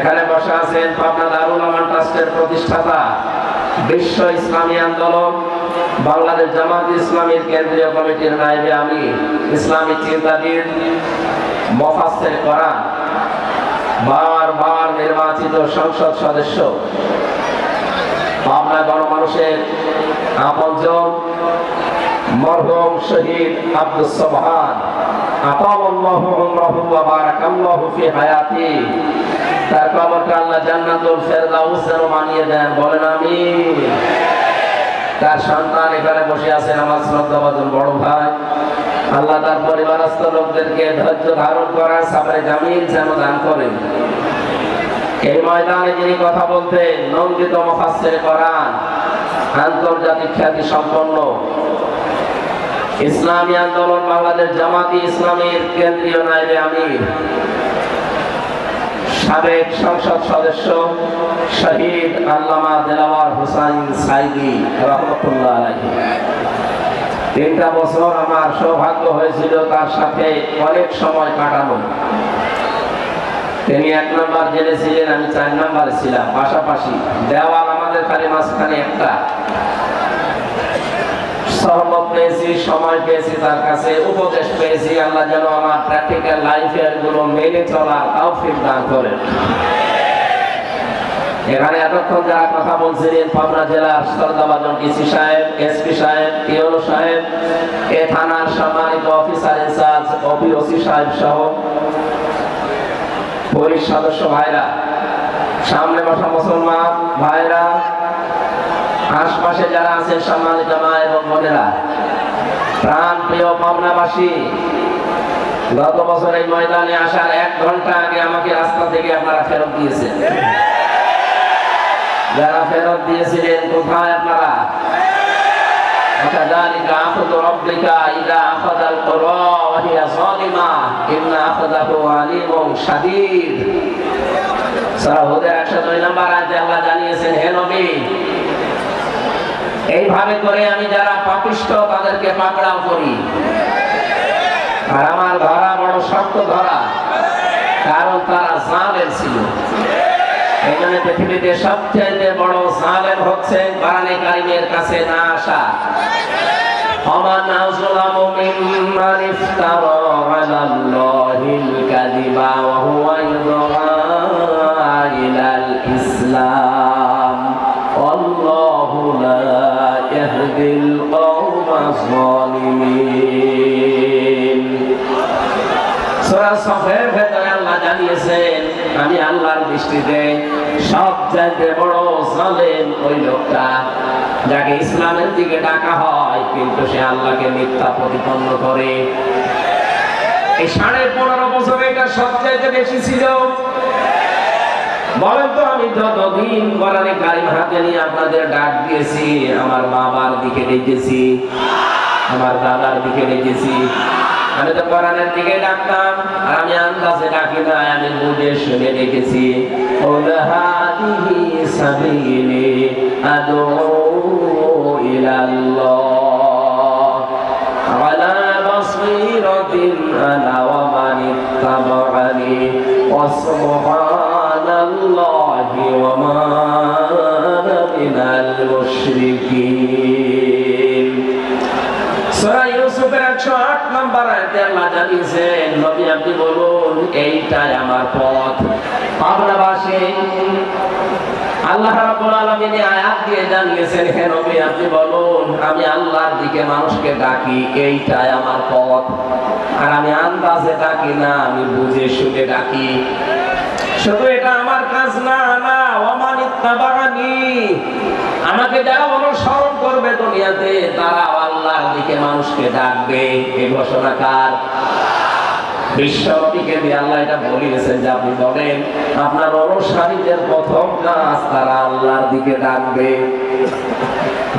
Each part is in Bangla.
এখানে বসে আছেন পাবনা দারুল আমান ট্রাস্টের প্রতিষ্ঠাতা বিশ্ব ইসলামী আন্দোলন বাংলাদেশ জামাত ইসলামীর কেন্দ্রীয় কমিটির নাইবে আমি, ইসলামী চিন্তাবিদ মফাসের করান বার বার নির্বাচিত সংসদ সদস্য। পাবনা গণমানুষের আপনজন, মরহুম শহীদ সোবহান। আতাল্লাহু উমরাহু ওয়া বারাকাল্লাহু ফি হায়াতি। তার কবরকে আল্লাহ জান্নাতুল ফেরদাউস যেন বানিয়ে দেন। বলেন আমি তার সন্তান এখানে বসে আছেন আমার শ্রদ্ধাভাজন বড় ভাই। আল্লাহ তার পরিবারস্থ লোকদেরকে ধৈর্য ধারণ করার সামনে জামিন যেন দান করেন। এই ময়দানে যিনি কথা বলতেন, নন্দিত মুফাসসির কোরআন, আন্তর্জাতিক খ্যাতি সম্পন্ন। ইসলামী আন্দোলন বাংলাদেশ জামাতি ইসলামীর কেন্দ্রীয় নাইবে আমির। সাবেক সংসদ সদস্য শহীদ আল্লামা দেলাওয়ার হুসাইন সাইদি রহমতুল্লাহ আলাইহি। তিনটা বছর আমার সৌভাগ্য হয়েছিল তার সাথে অনেক সময় কাটানো। তিনি এক নম্বর জেলে ছিলেন, আমি চার নম্বরে ছিলাম। পাশাপাশি দেওয়াল আমাদের খালি মাঝখানে একটা। সহমত পেয়েছি, সময় পেয়েছি তার কাছে, উপদেশ পেয়েছি, আল্লাহ যেন আমার প্র্যাকটিক্যাল লাইফেরগুলো মেনে চলার তৌফিক দান করেন। এখানে এতক্ষণ যারা কথা বলছিলেন পাবনা জেলার সরদাবাজন ডিসি সাহেব, এসপি সাহেব টিওলো সাহেব, এ থানার সম্মানিত অফিসার ইনচার্জ অপি ওসি সাহেব সহ পুলিশ সদস্য ভাইরা, সামনে বসা মুসলমান ভাইরা আশপাশে যারা আছেন সম্মানিত মা এবং বোনেরা প্রাণ প্রিয় পাবনাবাসী গত বছর এই ময়দানে আসার এক ঘন্টা আগে আমাকে রাস্তা থেকে আপনারা ফেরত দিয়েছেন যারা ফেরত দিয়েছিলেন কোথায় আপনারা وكذلك أخذ ربك إذا أخذ القرى وهي ظالمة إن أخذه عليم شديد সূরা হুদের 102 নম্বর আয়াতে আল্লাহ জানিয়েছেন হে নবী এইভাবে করে আমি যারা পাপিষ্ট তাদেরকে পাকড়াও করি আর আমার ধরা বড় শক্ত ধরা কারণ তারা জালেম ছিল এই জন্য পৃথিবীতে সবচেয়ে বড় জালেম হচ্ছে কোরআনে কারিমের কাছে না আসা ومن أظلم ممن افترى على الله الكذب وهو يدعى সফের ভেতরে আল্লাহ জানিয়েছেন, আমি আল্লাহর দৃষ্টিতে সবচাইতে বড় জালেম ওই লোকটা যাকে ইসলামের দিকে ডাকা হয়, কিন্তু সে আল্লাহকে মিথ্যা প্রতিপন্ন করে। এই সাড়ে পনেরো বছর এটা সবচাইতে বেশি ছিল। বলেন তো, আমি যতদিন কোরআনে কারিম হাতে নিয়ে আপনাদের ডাক দিয়েছি, আমার বাবার দিকে ডেকেছি, আমার দাদার দিকে ডেকেছি আমি তো কোরআনের দিকে ডাকতাম, আমি আন্দাজে ডাকি না, আমি বুঝে শুনে ওয়া সুবহানাল্লাহি ওয়া মা আনা মিনাল মুশরিকিন। জানিয়েছেন নবী, আপনি বলুন, এইটাই আমার পথ। পাবনাবাসী, আল্লাহ রাব্বুল আয়াত দিয়ে জানিয়েছেন, হে নবী, আপনি বলুন, আমি আল্লাহর দিকে মানুষকে ডাকি, এইটাই আমার পথ। আর আমি আন্দাজে ডাকি না, আমি বুঝে শুনে ডাকি। শুধু এটা আমার কাজ না না ওমান আমাকে যারা অনুসরণ করবে দুনিয়াতে, তারা আল্লাহর দিকে মানুষকে ডাকবে। এই ঘোষণা কার? আল্লাহ এটা যে আপনি বলেন, আপনার অনুসারীদের প্রথম কাজ তারা আল্লাহর দিকে ডাকবে।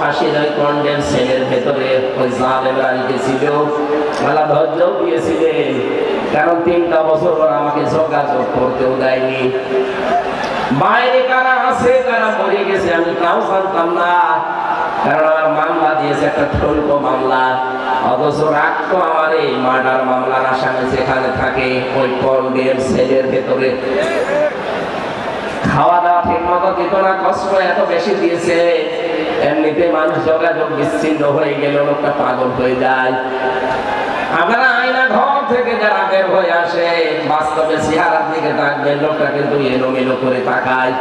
ফাঁসির ওই কারণ তিনটা বছর আমাকে যোগাযোগ কারণ মামলা দিয়েছে একটা মামলা। অথচ রাখতো আমার এই মার্ডার মামলার আসামি যেখানে থাকে, ওই কন্ডেম সেলের ভেতরে। খাওয়া দাওয়া ঠিক মতো দিত না, কষ্ট এত বেশি দিয়েছে। এমনিতে মানুষ যোগাযোগ বিচ্ছিন্ন হয়ে গেল লোকটা পাগল হয়ে যায়। আপনারা আয়না ঘর থেকে যারা বের হয়ে আসে, বাস্তবে চেহারার দিকে তাকবেন লোকটা কিন্তু এলোমেলো করে তাকায়।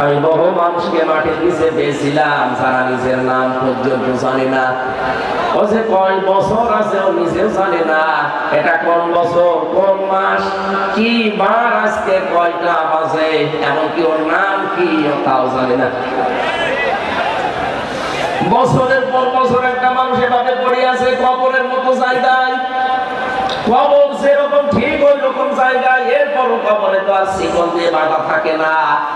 আমি বহু মানুষকে মাটির নিচে পেয়েছিলাম, যারা নিজের নাম পর্যন্ত জানে না। ও যে কয় বছর আছে, ও নিজেও জানে না, এটা কোন বছর, কোন মাস, কি বার আজকে কয়টা বাজে, এমনকি ওর নাম কি তাও জানে না। বছরের পর বছর একটা মানুষ এভাবে পড়ে আছে, কবরের মতো জায়গায়। কবর যেরকম ঠিক ওই রকম জায়গায়, এরপরও কবরে তো আর শিকল দিয়ে বাঁধা থাকে না।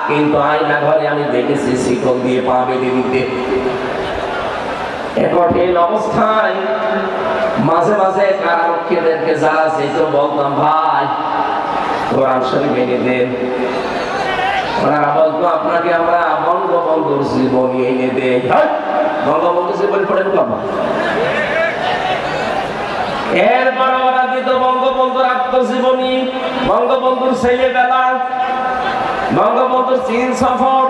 কিন্তু আয়না ঘরে আমি দেখেছি, শিকল দিয়ে পা বেঁধে অবস্থায় মাঝে মাঝে কারারক্ষীদেরকে যারা বলতাম, ভাই, কোরআন দেন ওনারা বলতো, আপনাকে আমরা বঙ্গবন্ধুর জীবনী এনে দেই হ্যাঁ, বলতেছে বই পড়েন কখন এরপর ওরা দিত বঙ্গবন্ধুর আত্মজীবনী বঙ্গবন্ধুর ছেলেবেলা বঙ্গবন্ধুর চীন সফর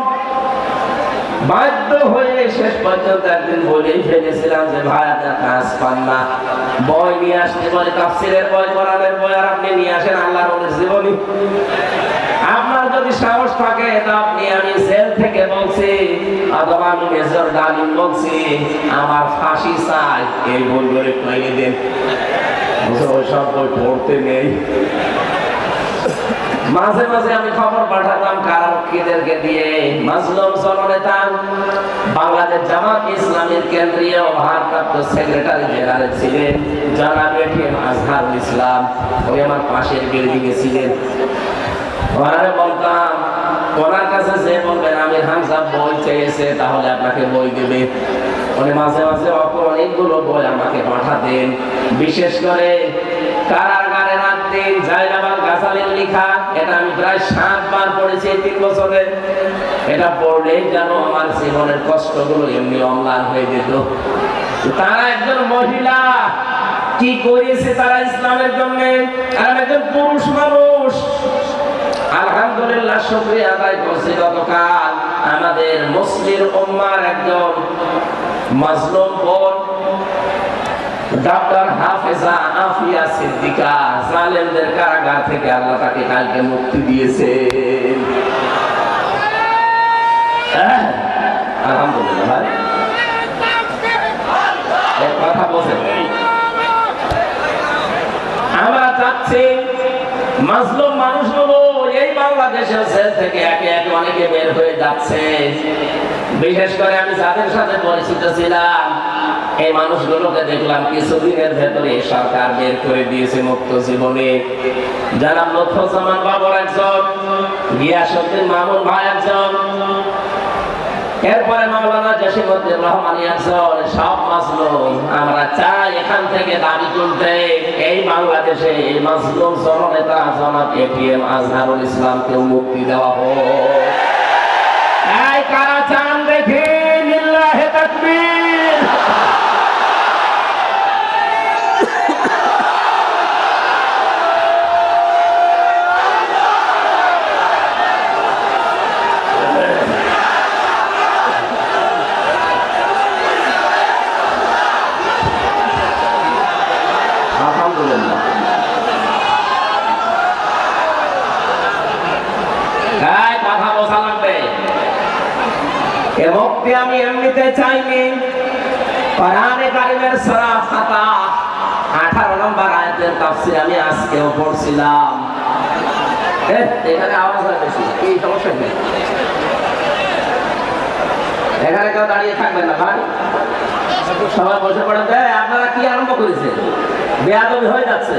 বাধ্য হয়ে শেষ পর্যন্ত একদিন বলেই ফেলেছিলাম যে, ভাই, আপনার কাজ পান না। বই নিয়ে আসতে বলে তাফসিরের বই, কোরআনের বই, আর আপনি নিয়ে আসেন আল্লাহ জীবনী। আপনার যদি সাহস থাকে, তা আপনি আমি জেল থেকে বলছি, অথবা আমি মেজর ডালিম বলছি, আমার ফাঁসি চাই। এই বইগুলো একটু দেন। বই পড়তে নেই। মাঝে মাঝে আমি খবর পাঠাতাম কারারক্ষীদেরকে দিয়ে, মাজলুম জননেতা বাংলাদেশ জামাত ইসলামের কেন্দ্রীয় ভারপ্রাপ্ত সেক্রেটারি জেনারেল ছিলেন জনাব এটিএম আজহারুল ইসলাম। ওই আমার পাশের বিল্ডিং এ ছিলেন। ওনারে বলতাম, ওনার কাছে যে বলবেন আমি হামসা বই চেয়েছে, তাহলে আপনাকে বই দেবে। উনি মাঝে মাঝে অপর অনেকগুলো বই আমাকে পাঠাতেন। বিশেষ করে কারাগারে দিন জাইনাবাল গাছালের লেখা, এটা আমি প্রায় সাতবার পড়েছি তিন বছরে। এটা পড়লেই যেন আমার জীবনের কষ্টগুলো এমনি অম্লান হয়ে যেত। তারা একজন মহিলা, কি করেছে তারা ইসলামের জন্য? আর একজন পুরুষ মানুষ। আলহামদুলিল্লাহ, শুক্রিয়া আদায় করছি গতকাল আমাদের মুসলিম উম্মার একজন মাজলুম বোন। হাফেজা আফিয়া সিদ্দিকা, জালেমদের কারাগার থেকে আল্লাহ তাকে কালকে মুক্তি দিয়েছে। আলহামদুলিল্লাহ ভাই। কথা আমরা চাচ্ছি মাজলুম মানুষগুলো এই বাংলাদেশের জেল থেকে একে একে অনেকে বের হয়ে যাচ্ছে। বিশেষ করে আমি যাদের সাথে পরিচিত ছিলাম এই মানুষগুলোকে দেখলাম কিছুদিনের ভেতরে সরকার বের করে দিয়েছে মুক্ত জীবনে। জানাব লক্ষ্যজামান বাবর একজন গিয়াসুদ্দিন মামুন ভাই একজন, এরপরে মাওলানা জসিমুদ্দিন রহমানি একজন, সব মাসলুম আমরা চাই এখান থেকে দাবি তুলতে এই বাংলাদেশে এই মাসলুম জননেতা জনাব এটিএম আজহারুল ইসলামকে মুক্তি দেওয়া হোক। এই কারা চান দেখি লিল্লাহে তাকবীর আলহামদুলিল্লাহ এই কথা বোঝা লাগবে এ আমি এমনিতে চাইনি। কোরআনে কারিমের সূরা ফাতা 18 নম্বর আয়াতের তাফসীর আমি আজকেও পড়ছিলাম। এখানে আওয়াজ হয় বেশি, কি সমস্যা কি? এখানে কেউ দাঁড়িয়ে থাকবেন না, ভাই। সবাই বসে পড়েন। আপনারা কি আরম্ভ করেছেন? বেয়াদবি হয়ে যাচ্ছে।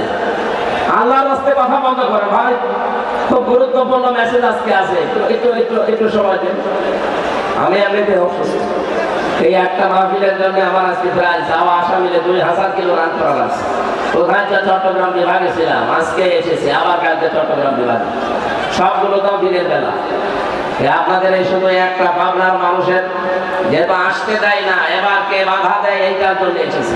আল্লাহর রাস্তায় কথা বন্ধ করে, ভাই, খুব গুরুত্বপূর্ণ মেসেজ আজকে আছে। একটু একটু একটু সময় দিন। আমি এমনিতে অসুস্থ। এই একটা মাহফিলের জন্য আমার আজকে প্রায় যাওয়া আসা মিলে দুই হাজার কিলো রান করা লাগছে। কোথায় চট্টগ্রাম বিভাগে ছিলাম, আজকে এসেছি, আবার কালকে চট্টগ্রাম বিভাগে। সবগুলো তো দিনের বেলা। আপনাদের এই শুধু একটা ভাবনার মানুষের, যেহেতু আসতে দেয় না, এবার কে বাধা দেয়, এইটার জন্য এসেছি।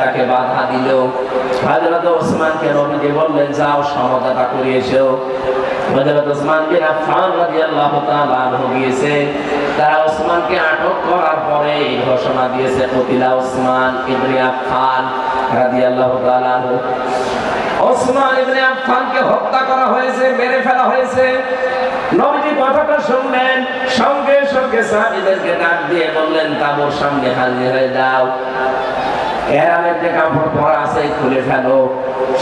তাকে বাধা দিল। ওসমানকে নবীজি বললেন, যাও গিয়েছে। তারা ওসমানকে আটক করার পরে ঘোষণা দিয়েছে, কতিলা ওসমান ইবনে আফফান রাদিয়াল্লাহু তাআলা ওসমান ইবনে আফফানকে হত্যা করা হয়েছে, মেরে ফেলা হয়েছে। নবীজি কথাটা শুনলেন, সঙ্গে সঙ্গে সাহাবীদেরকে ডাক দিয়ে বললেন সামনে হাজির হয়ে যাও। যে কাপড় পরা আছে, খুলে ফেলো,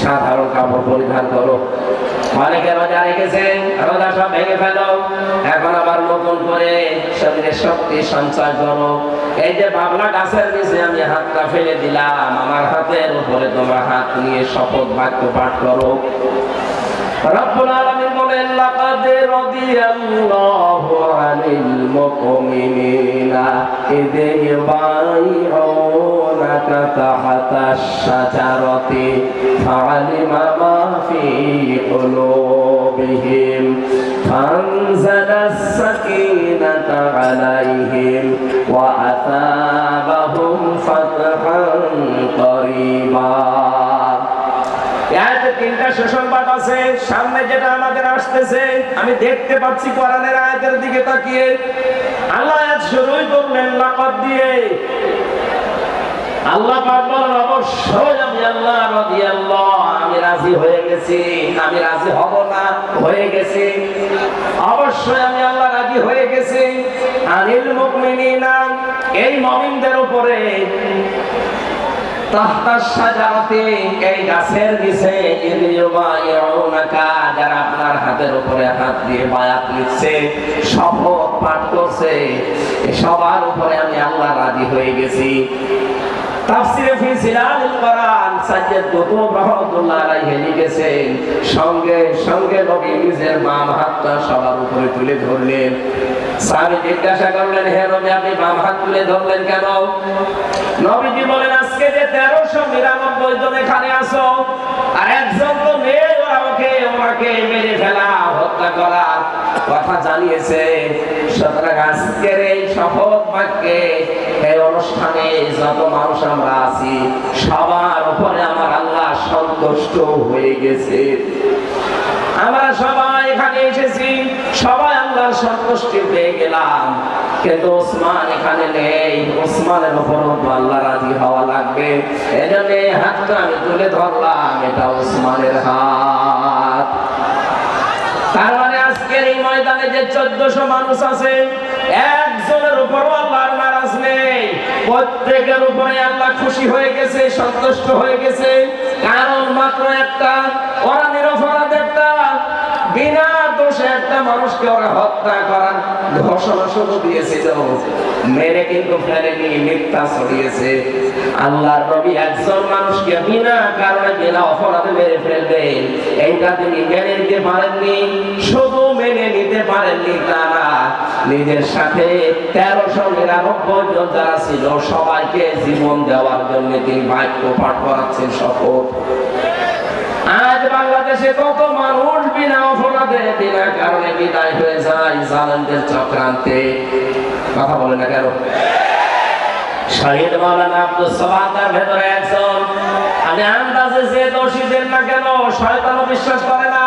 সাধারণ কাপড় পরিধান করো। অনেকে রোজা রেখেছেন, রোজা সব ভেঙে ফেলো। এখন আবার নতুন করে শক্তি সঞ্চয় করো। এই যে বাবলা গাছের নিচে আমি হাতটা ফেলে দিলাম, আমার হাতের উপরে তোমার হাত নিয়ে শপথ বাক্য পাঠ করো। রব্বুল আলামিন বলেন لقد رضي الله عن المؤمنين إذ يبايعونك تحت الشجرة فعلم ما في قلوبهم فأنزل السكينة عليهم وأثابهم فتحا তিনটা সুসংবাদ আছে। সামনে যেটা আমাদের আসতেছে, আমি দেখতে পাচ্ছি কোরআনের আয়াতের দিকে তাকিয়ে। আল্লাহ আয়াত শুরুই করলেন, লাকাদ দিয়ে। আল্লাহ পাক বলেন, অবশ্যই আমি আল্লাহ রাদিয়াল্লাহ, আমি রাজি হয়ে গেছি। আমি রাজি হব না, হয়ে গেছি। অবশ্যই আমি আল্লাহ রাজি হয়ে গেছি। আনিল মুমিনিনা, এই মুমিনদের উপরে তাহতার সাজাতে এই গাছের নিচে আপনার হাতের উপরে হাত দিয়ে বায়াত নিচ্ছে শপথ পাঠ করছে সবার উপরে আমি আল্লাহ রাজি হয়ে গেছি। তাফসিরে ফি জিলালিল কোরআন সাজ্জাদ কুতুব রাহমাতুল্লাহ আলাইহি লিখেছেন, সঙ্গে সঙ্গে নবী নিজের বাম হাতটা সবার উপরে তুলে ধরলেন। সাহাবী জিজ্ঞাসা করলেন, হে নবী, আপনি বাম হাত তুলে ধরলেন কেন? নবীজি বলেন, আজকে যে তেরোশো নিরানব্বই জন এখানে আসো আর একজন তো নেই ওরা ওকে, ওনাকে মেরে ফেলা, হত্যা করা কথা জানিয়েছে সুতরাং আজকের এই শপথ বাক্যে এই অনুষ্ঠানে যত মানুষ আমরা আছি, সবার উপরে আমার আল্লাহ সন্তুষ্ট হয়ে গেছে। আমরা সবাই এখানে এসেছি, সবাই আল্লাহর সন্তুষ্টি পেয়ে গেলাম। কিন্তু ওসমান এখানে নেই, ওসমানের উপর আল্লাহ রাজি হওয়া লাগবে। এজন্য হাতটা আমি তুলে ধরলাম, এটা ওসমানের হাত। এই ময়দানে যে চোদ্দশো মানুষ আছে, একজনের উপরও আল্লাহর নারাজ নেই। প্রত্যেকের উপরে আল্লাহ খুশি হয়ে গেছে, সন্তুষ্ট হয়ে গেছে। কারণ মাত্র একটা, ওরা একটা। বিনা দোষে একটা মানুষকে ওরা হত্যা করার ঘোষণা শুধু মেরে কিন্তু ফেলেনি, মিথ্যা ছড়িয়েছে। আল্লাহর নবী একজন মানুষকে বিনা কারণে বিনা অপরাধে মেরে ফেলবেন এইটা তিনি নিতে পারেননি শুধু মেনে নিতে পারেননি তারা। নিজের সাথে তেরোশো নিরানব্বই জন যারা ছিল, সবাইকে জীবন দেওয়ার জন্য তিনি বাক্য পাঠ করাচ্ছেন শপথ। আজ বাংলাদেশে কত মানুষ বিনা অপরাধে, বিনা কারণে বিদায় হয়ে যায় জালেমদের চক্রান্তে। কথা বলে না কেন? শহীদ মাওলানা আব্দুল সামাদ তার ভেতরে একজন। আমি আন্দাজে যে দোষী দেন না কেন, শয়তানও বিশ্বাস করে না।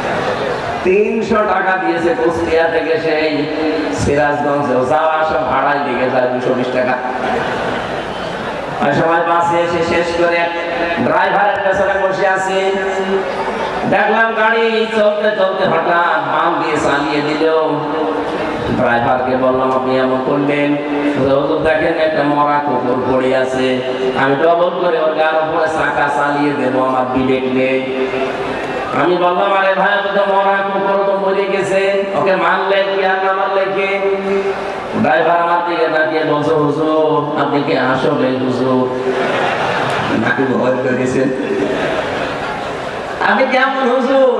তিনশো টাকা দিয়েছে কুষ্টিয়া থেকে সেই সিরাজগঞ্জে যাওয়া আসা ভাড়ায় লেগে যায় দুশো বিশ টাকা। বাসে এসে শেষ করে ড্রাইভারের পেছনে বসে আছি। দেখলাম গাড়ি চলতে চলতে হঠাৎ বাম দিয়ে চালিয়ে দিল ড্রাইভারকে বললাম, আপনি এমন করলেন? দেখেন একটা মরা কুকুর পড়ে আছে। আমি ডবল করে ওর গার উপরে চাকা চালিয়ে দেবো, আমার বিবেক নেই। আমি বললাম, আরে ভাই আপনি তো মরা কুকুর তো মরে গেছে। ওকে মারলে কি আর না মারলে কি? ড্রাইভার আমার দিকে তাকিয়ে বলছে, হুজুর, আপনি কি আসলে হুজুর? নাকি ভয় করেছেন আপনি কেমন, হুজুর?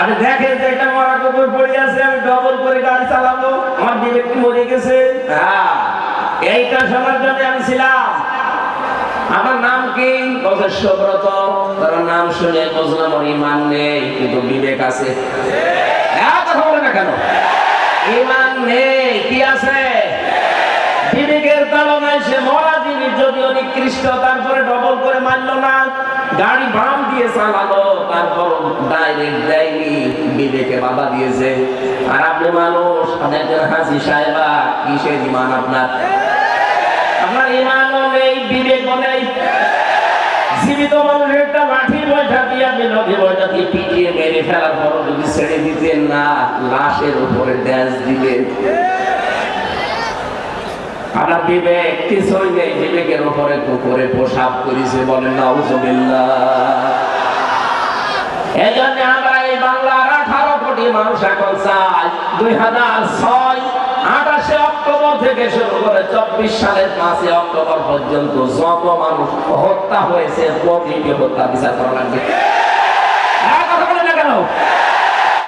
আপনি দেখেন যে একটা মরা কুকুর পড়ে আছে, আমি ডবল করে গাড়ি চালাবো। আমার বিবেক মরে গেছে? হ্যাঁ এইটা শোনার জন্য আমি ছিলাম। আমার নাম কি? সুব্রত। তার নাম শুনে বুঝলাম ওর ইমান নেই, কিন্তু বিবেক আছে। হ্যাঁ কথা বলে না কেন? ইমান নেই, কি আছে? বিবেকের সে মরা জিনিস নিকৃষ্ট, তারপরে ডবল করে মারলো না। গাড়ি বাম দিয়ে চালালো, তারপর ডাইরেক্ট দেয়নি বিবেকে বাধা দিয়েছে। আর আপনি মানুষ হাসি সাহেবা, কিসের ইমান আপনার? আপনার ইমানও নেই বিবেকও নেই জীবিত মানুষের একটা লাঠির বয়সা দিয়ে আপনি নদী বয়সা দিয়ে পিটিয়ে মেরে ফেলার পর যদি ছেড়ে দিতেন না, লাশের উপরে ড্যান্স দিলেন আপনার বিবেক কিছুই নেই, বিবেকের উপরে কুকুরে পোশাক করেছে বলেন না এই জন্য আমরা এই বাংলার আঠারো কোটি মানুষ এখন চাই, দুই হাজার ছয় আঠাশে অক্টোবর থেকে শুরু করে চব্বিশ সালের পাঁচে অক্টোবর পর্যন্ত যত মানুষ হত্যা হয়েছে, প্রতিটি হত্যা বিচার করা লাগবে। কেন?